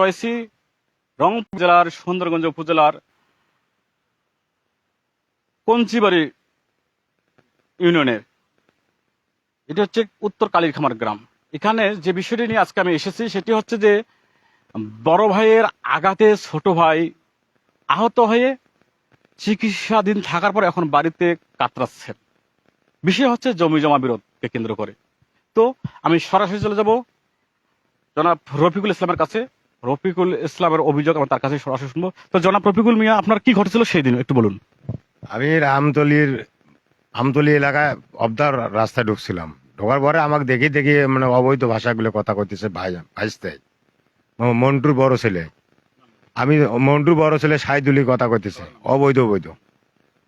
রয়েছি রংপুর জেলার, সুন্দরগঞ্জ উপজেলার কঞ্চিবাড়ি ইউনিয়নের। এটি হচ্ছে উত্তর কালীরখামার গ্রাম। এখানে যে বিষয়টি নিয়ে আজকে আমি এসেছি সেটি হচ্ছে যে বড় ভাইয়ের আঘাতে ছোট ভাই আহত হয়ে চিকিৎসাধীন থাকার পর এখন বাড়িতে কাতরাচ্ছেন। বিষয় হচ্ছে জমি জমা বিরোধকে কেন্দ্র করে। তো আমি সরাসরি চলে যাব জনাব রফিকুল ইসলামের কাছে। রফিকুল ইসলামের অভিযোগ আমরা তার কাছে সরাসরি শুনব। তো জনাব রফিকুল মিয়া, আপনার কি ঘটেছিল সেই দিন? একটু বলুন। আমি রামতলির আমতলি এলাকায় অবদার রাস্তায় ঢুকছিলাম। ঢোকার পরে আমাকে দেখি দেখি মানে অবৈধ ভাষাগুলো কথা কইতেছে ভাই, ভাইসতে। মন্টুর বড় ছেলে। আমি মন্টুর বড় ছেলে সাইদুলি কথা কইতেছে, অবৈধ অবৈধ।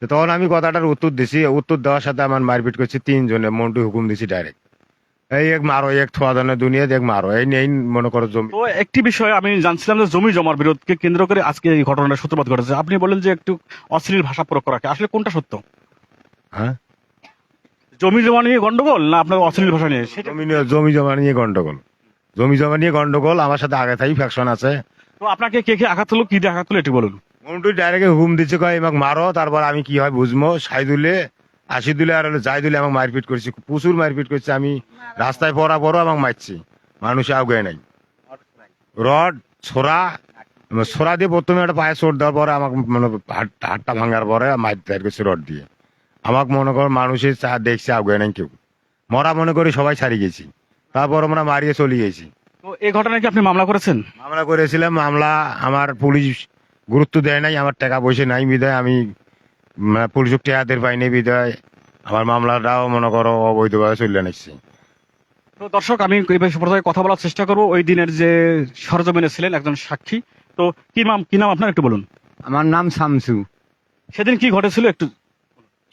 তখন আমি কথাটার উত্তর দিছি, উত্তর দেওয়ার সাথে আমার মারপিট করছি তিনজনে মন্টু হুকুম দিছি ডাইরেক্ট। এই এক মারো এক থোয়া দুনিয়া এক মারো এই নিয়ে মনে করো জমি। তো একটি বিষয় আমি জানছিলাম যে জমি জমার বিরোধকে কেন্দ্র করে আজকে এই ঘটনাটা সূত্রপাত ঘটেছে। আপনি বলেন যে একটু অশ্লীল ভাষা প্রয়োগ করা আসলে কোনটা সত্য? হ্যাঁ? জমি জমা নিয়ে গন্ডগোল না আপনার অশ্লীল ভাষা নিয়ে? জমি জমি জমা নিয়ে গন্ডগোল। জমি জমা নিয়ে গন্ডগোল আমার সাথে আগে থাকি ফ্যাকশন আছে। তো আপনাকে কে কে আঘাত হলো কি দিয়ে আঘাত হলো এটি বলুন। মন্টু ডাইরেক্ট হুকুম দিচ্ছে কয় আমাকে মারো তারপর আমি কি হয় বুঝব সাই দুলে আশি দুলে আর হলো যাই দুলে আমাকে মারপিট করছি প্রচুর মারপিট করছে আমি রাস্তায় পড়া পরও আমাকে মারছি মানুষ আগে নাই। রড ছোড়া ছোড়া দিয়ে প্রথমে একটা পায়ে চোট দেওয়ার পরে আমাকে মানে হাত- হাতটা ভাঙার পরে মার তৈরি করছে রড দিয়ে। আমাকে মনে কর মানুষের চা দেখছে আগে নাই কেউ। মরা মনে করি সবাই ছাড়ি গেছি। তারপর আমরা মারিয়ে চলে গেছি। তো এই ঘটনায় কি আপনি মামলা করেছেন? মামলা করেছিলাম মামলা আমার পুলিশ গুরুত্ব দেয় নাই আমার টাকা পয়সা নাই বিদায় আমি মানে পুলিশ টেহাদের পাইনি বিদায়। আমার মামলাটাও মনে করো অবৈধভাবে চলে নিচ্ছি। তো দর্শক আমি এই বিষয়ে কথা বলার চেষ্টা করব। ওই দিনের যে সরজমিনে ছিলেন একজন সাক্ষী। তো কি নাম কি নাম আপনার একটু বলুন? আমার নাম শামসু। সেদিন কি ঘটেছিল একটু?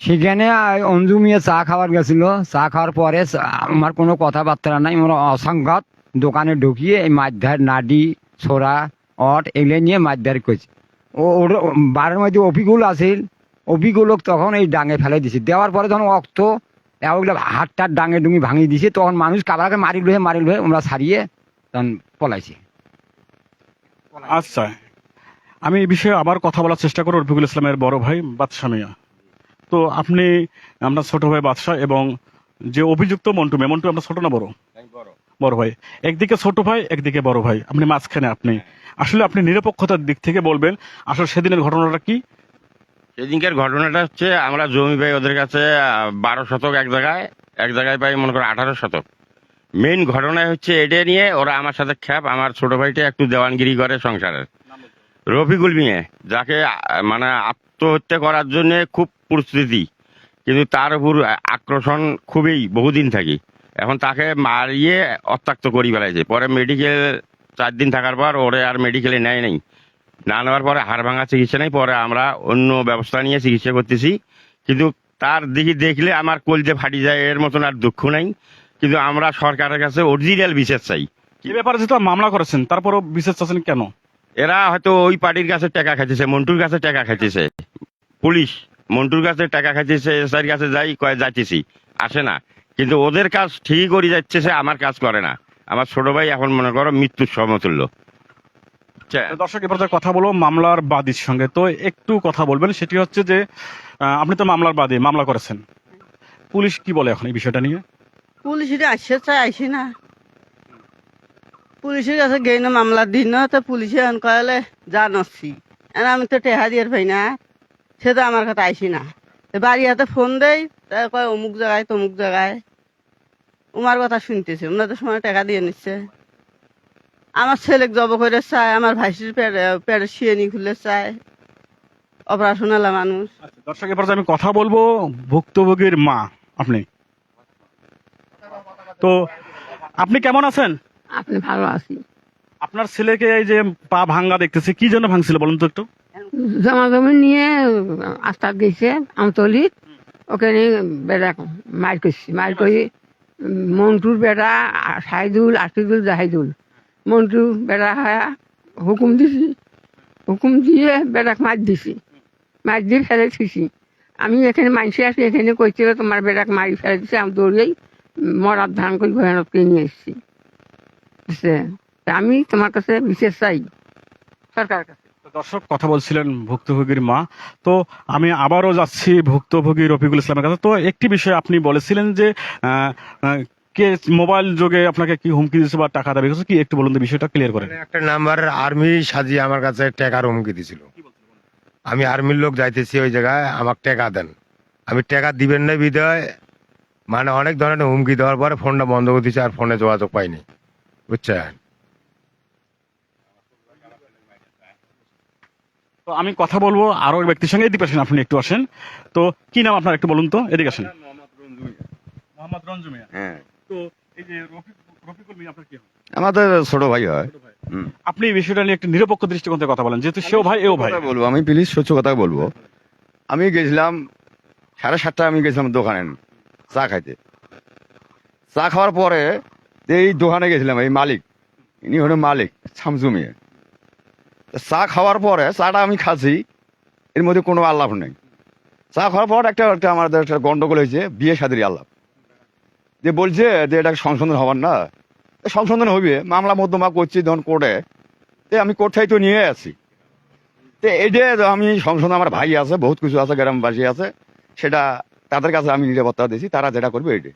সেখানে অঞ্জু মিয়া চা খাওয়ার গেছিল। চা খাওয়ার পরে আমার কোনো কথাবার্তা নাই আমার অসংঘাত। দোকানে ঢুকিয়ে এই মাছধার নাডি ছোড়া অট এগুলো নিয়ে মাছধার করছে। ও ওর বারের মধ্যে অপিগুল আছিল। অপিগুলোক তখন এই ডাঙে ফেলে দিছে। দেওয়ার পরে যখন অক্ত ওগুলো হাতটার ডাঙে ডুঙি ভাঙিয়ে দিছে তখন মানুষ কাবারকে মারিল হয়ে মারিল হয়ে আমরা সারিয়ে তখন পলাইছে। আচ্ছা আমি এই বিষয়ে আবার কথা বলার চেষ্টা করব রফিকুল ইসলামের বড় ভাই বাদশাহ মিয়া। তো আপনি আমরা ছোট ভাই বাদশাহ এবং যে অভিযুক্ত মন্টু মিয়া মন্টু আমরা ছোট না বড়? বড়। ভাই। একদিকে ছোট ভাই একদিকে বড় ভাই। আপনি মাঝখানে আপনি। আসলে আপনি নিরপেক্ষতার দিক থেকে বলবেন আসলে সেদিনের ঘটনাটা কি? সেদিনকার ঘটনাটা হচ্ছে, আমরা জমি পাই ওদের কাছে বারো শতক এক জায়গায় এক জায়গায় পাই মনে করো আঠারো শতক। মেইন ঘটনা হচ্ছে এটা নিয়ে ওরা আমার সাথে খ্যাপ, আমার ছোট ভাইটা একটু দেওয়ানগিরি করে সংসারের রফিকুল মিয়ে, যাকে মানে আত্মহত্যা করার জন্য খুব প্রস্তুতি কিন্তু তার উপর আক্রোশন খুবই বহুদিন থাকি। এখন তাকে মারিয়ে অত্যাক্ত করি বেড়াইছে পরে মেডিকেল চার দিন থাকার পর ওরে আর মেডিকেলে নেয় নাই। না নেওয়ার পরে হাড় ভাঙা চিকিৎসা নেই পরে আমরা অন্য ব্যবস্থা নিয়ে চিকিৎসা করতেছি। কিন্তু তার দিকে দেখলে আমার কলজে ফাটি যায় এর মতন আর দুঃখ নাই। কিন্তু আমরা সরকারের কাছে অরিজিনাল বিচার চাই। কি ব্যাপারে যেহেতু মামলা করেছেন? তারপরও বিশেষ চাচ্ছেন কেন? এরা হয়তো ওই পার্টির কাছে টাকা খাইতেছে মন্টুর কাছে টাকা খাইতেছে। পুলিশ মন্টুর কাছে টাকা খাইতেছে এসআইয়ের কাছে যাই কয়ে যাইতেছি। আসে না। কিন্তু ওদের কাজ ঠিকই করে যাচ্ছে সে আমার কাজ করে না। আমার ছোট ভাই এখন মনে করো মৃত্যুর সমতুল্য? দর্শক এবার কথা বলব মামলার বাদীর সঙ্গে। তো একটু কথা বলবেন সেটি হচ্ছে যে আপনি তো মামলার বাদী মামলা করেছেন। পুলিশ কি বলে এখন এই বিষয়টা নিয়ে? পুলিশের আসছে চাই আইসি না। পুলিশের কাছে গেই না মামলার দিন না তো পুলিশে আন কয়ালে জানছি আর আমি তো টেহা দিয়ে পাই না সে তো আমার কাছে আইসি না। বাড়ি হাতে ফোন দেই তা কয় অমুক জায়গায় তমুক জায়গায়। উমার কথা শুনতেছে ওনাদের সময় টাকা দিয়ে নিচ্ছে। আমার ছেলে জব করে চায় আমার ভাইসির পেটে পেটে শিয়ানি খুলে চায়। অপারেশন এলা মানুষ দর্শক এবার আমি কথা বলব ভুক্তভোগীর মা আপনি। তো আপনি কেমন আছেন? আপনি ভালো আছি আপনার ছেলেকে এই যে পা ভাঙ্গা দেখতেছে কি জন্য ভাঙছিল বলুন তো একটু? জমা জমি নিয়ে আস্তাদ গেছে আমতলি। ওখানে বেড়া মার করছি মার করি মন্টুর বেড়া সাইদুল আশিদুল জাহিদুল। মন্টু বেড়া হয়া হুকুম দিছি। হুকুম দিয়ে বেড়াক মার দিছি। মার দিয়ে ফেলে থুছি আমি এখানে মানসি আছি, এখানে কইছিল তোমার বেড়াক মারি ফেলে দিছে আমি দৌড়েই মরার ধান করে ভয়ানককে নিয়ে এসেছি। আমি তোমার কাছে বিশেষ চাই সরকারের কাছে। দর্শক, কথা বলছিলেন ভুক্তভোগীর মা। তো আমি আবারও যাচ্ছি ভুক্তভোগী রফিকুল ইসলামের কাছে। তো একটি বিষয় আপনি বলেছিলেন যে কে মোবাইল যোগে আপনাকে কি হুমকি দিয়েছে বা টাকা দাবি করছে? কি একটু বলুন তো বিষয়টা ক্লিয়ার করেন। একটা নাম্বার আর্মি সাজিয়ে আমার কাছে টাকার হুমকি দিছিল আমি আর্মির লোক যাইতেছি ওই জায়গায় আমাকে টাকা দেন। আমি টাকা দিবেন না বিদয় মানে অনেক ধরনের হুমকি দেওয়ার পরে ফোনটা বন্ধ করে দিচ্ছে আর ফোনে যোগাযোগ পাইনি। বুঝছেন? তো আমি কথা বলব আরও এক ব্যক্তির সঙ্গে। এদিকে আসেন আপনি একটু আসেন। তো কি নাম আপনার একটু বলুন তো এদিকে আসেন। মোহাম্মদ রঞ্জু মিয়া। হ্যাঁ। তো এই যে রফিকুল মিয়া আপনার কি হয়? আমাদের ছোট ভাই হয়। আপনি এই বিষয়টা নিয়ে একটি নিরপেক্ষ দৃষ্টিকোণ থেকে কথা বলেন যেহেতু সেও ভাই এও ভাই। বলব আমি প্লিজ সত্য কথা বলব। আমি গেছিলাম সাড়ে সাতটায় আমি গেছিলাম দোকানে চা খাইতে। চা খাওয়ার পরে এই দোকানে গেছিলাম এই মালিক ইনি হলো মালিক শামসু মিয়া। চা খাওয়ার পরে চাটা আমি খাচ্ছি এর মধ্যে কোনো আল্লাভ নেই। চা খাওয়ার পর একটা একটা আমাদের একটা গন্ডগোল হয়েছে বিয়ে সাদের আল্লাভ যে বলছে যে এটা সংশোধন হবার না এ সংশোধন হইবে মামলা মধ্যমা করছি ধন কোর্টে তে আমি কোর্ট তো নিয়ে আছি তো এই যে আমি সংশোধন আমার ভাই আছে বহুত কিছু আছে গ্রামবাসী আছে সেটা তাদের কাছে আমি নিরাপত্তা দিয়েছি তারা যেটা করবে এটাই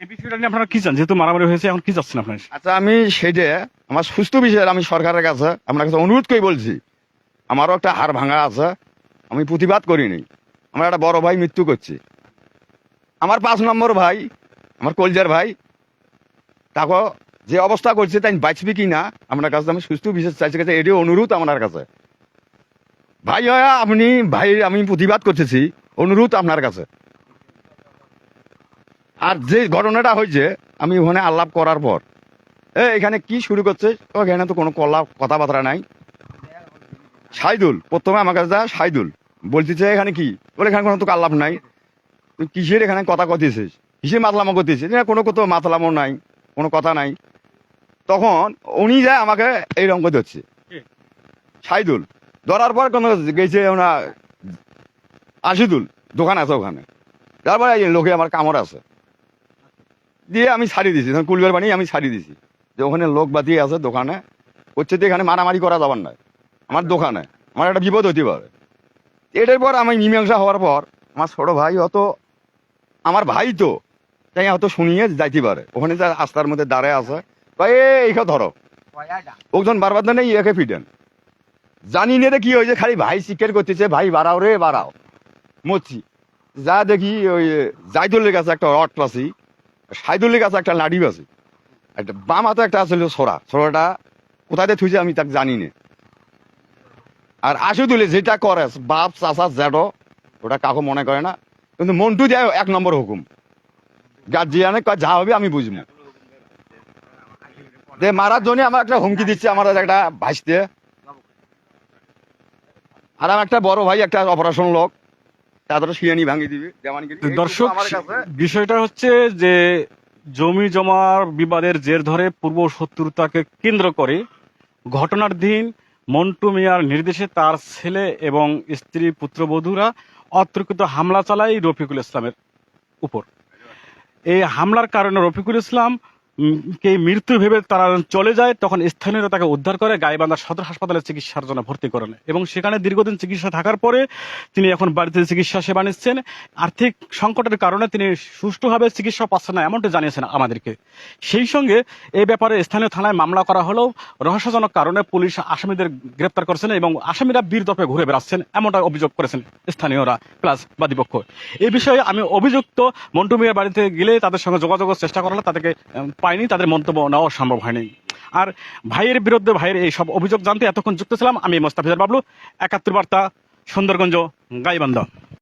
এই বিষয়টা নিয়ে আপনারা কি চান? যেহেতু মারামারি হয়েছে এখন কি চাচ্ছেন আপনার? আচ্ছা আমি সেটা আমার সুস্থ বিষয়ে আমি সরকারের কাছে আপনার কাছে অনুরোধ করে বলছি আমারও একটা হাড় ভাঙা আছে আমি প্রতিবাদ করিনি আমার একটা বড় ভাই মৃত্যু করছে। আমার পাঁচ নম্বর ভাই, আমার কলজার ভাই, তাকে যে অবস্থা করছে তাই বাঁচবি কি না, আপনার কাছে আমি সুস্থ বিশেষ চাইছি, কাছে এটি অনুরোধ আপনার কাছে। ভাই, হয় আপনি, ভাই, আমি প্রতিবাদ করতেছি, অনুরোধ আপনার কাছে। আর যে ঘটনাটা হয়েছে, আমি ওখানে আলাপ করার পর, এ, এখানে কি শুরু করছে এখানে তো কোনো কলা কথাবার্তা নাই। সাইদুল, প্রথমে আমার কাছে যা সাইদুল, বলতেছে এখানে কি? বলে এখানে কোনো তো আলাপ নাই। তুই কিসের এখানে কথা কথিয়েছিস কিসের মাতলামো করতেছিস না কোনো কোথাও মাতলামো নাই কোনো কথা নাই। তখন উনি যায় আমাকে এইরকম করে ধরছে। সাইদুল। ধরার পর কোনো গেছে ওনা আশিদুল দোকান আছে ওখানে। তারপরে এই লোকে আমার কামড় আছে। দিয়ে আমি ছাড়ি দিছি তখন কুলবের বানিয়ে আমি ছাড়ি দিছি। যে ওখানে লোক বাতিয়ে আছে দোকানে হচ্ছে তো এখানে মারামারি করা যাবার না আমার দোকানে আমার একটা বিপদ হতে পারে। এটার পর আমি মীমাংসা হওয়ার পর আমার ছোট ভাই অত আমার ভাই তো। তাই অত শুনিয়ে যাইতে পারে। ওখানে যা রাস্তার মধ্যে দাঁড়ায় আছে। ভাই এইখানে ধরো। ওজন বারবার না নেই একে ফিটেন জানি না রে কি হয়েছে খালি ভাই শিকার করতেছে ভাই বাড়াও রে বাড়াও। মরছি। যা দেখি ওই জাইদুলের কাছে একটা রড পাসি সাইদুলের কাছে একটা লাঠি পাসি একটা বাম হাতে একটা আছিল ছোড়া। ছোড়াটা কোথায় থুইছে আমি তাকে জানি না। আর আশুদুলে যেটা করে বাপ চাষা জ্যাডো ওটা কাকু মনে করে না কিন্তু মন্টু দেয় এক নম্বর হুকুম। গার্জিয়ানে কয় যা হবে আমি বুঝব। যে মারার জন্য আমার একটা হুমকি দিচ্ছে আমার একটা ভাসতে। আর আমার একটা বড় ভাই একটা অপারেশন লোক তাদের শিয়ানি ভাঙি দিবি দর্শক বিষয়টা হচ্ছে যে জমি জমার বিবাদের জের ধরে পূর্ব শত্রুতাকে কেন্দ্র করে ঘটনার দিন মন্টু মিয়ার নির্দেশে তার ছেলে এবং স্ত্রী পুত্রবধূরা অতর্কিত হামলা চালায় রফিকুল ইসলামের উপর। এই হামলার কারণে রফিকুল ইসলাম কে মৃত্যু ভেবে তারা চলে যায়, তখন স্থানীয়রা তাকে উদ্ধার করে গাইবান্ধা সদর হাসপাতালে চিকিৎসার জন্য ভর্তি করেন। এবং সেখানে দীর্ঘদিন চিকিৎসা থাকার পরে তিনি এখন বাড়িতে চিকিৎসা সেবা নিচ্ছেন। আর্থিক সংকটের কারণে তিনি সুষ্ঠুভাবে চিকিৎসা পাচ্ছেন না, এমনটা জানিয়েছেন আমাদেরকে। সেই সঙ্গে এই ব্যাপারে স্থানীয় থানায় মামলা করা হলেও রহস্যজনক কারণে পুলিশ আসামিদের গ্রেপ্তার করেছেন এবং আসামিরা বীর ঘুরে বেড়াচ্ছেন এমনটা অভিযোগ করেছেন স্থানীয়রা প্লাস বাদীপক্ষ। এই বিষয়ে আমি অভিযুক্ত মন্টু মিয়ার বাড়িতে গেলে তাদের সঙ্গে যোগাযোগের চেষ্টা করা তাদেরকে পাইনি তাদের মন্তব্য নেওয়া সম্ভব হয়নি। আর ভাইয়ের বিরুদ্ধে ভাইয়ের এই সব অভিযোগ জানতে এতক্ষণ যুক্ত ছিলাম, আমি মোস্তাফিজার বাবলু, একাত্তর বার্তা, সুন্দরগঞ্জ, গাইবান্ধা।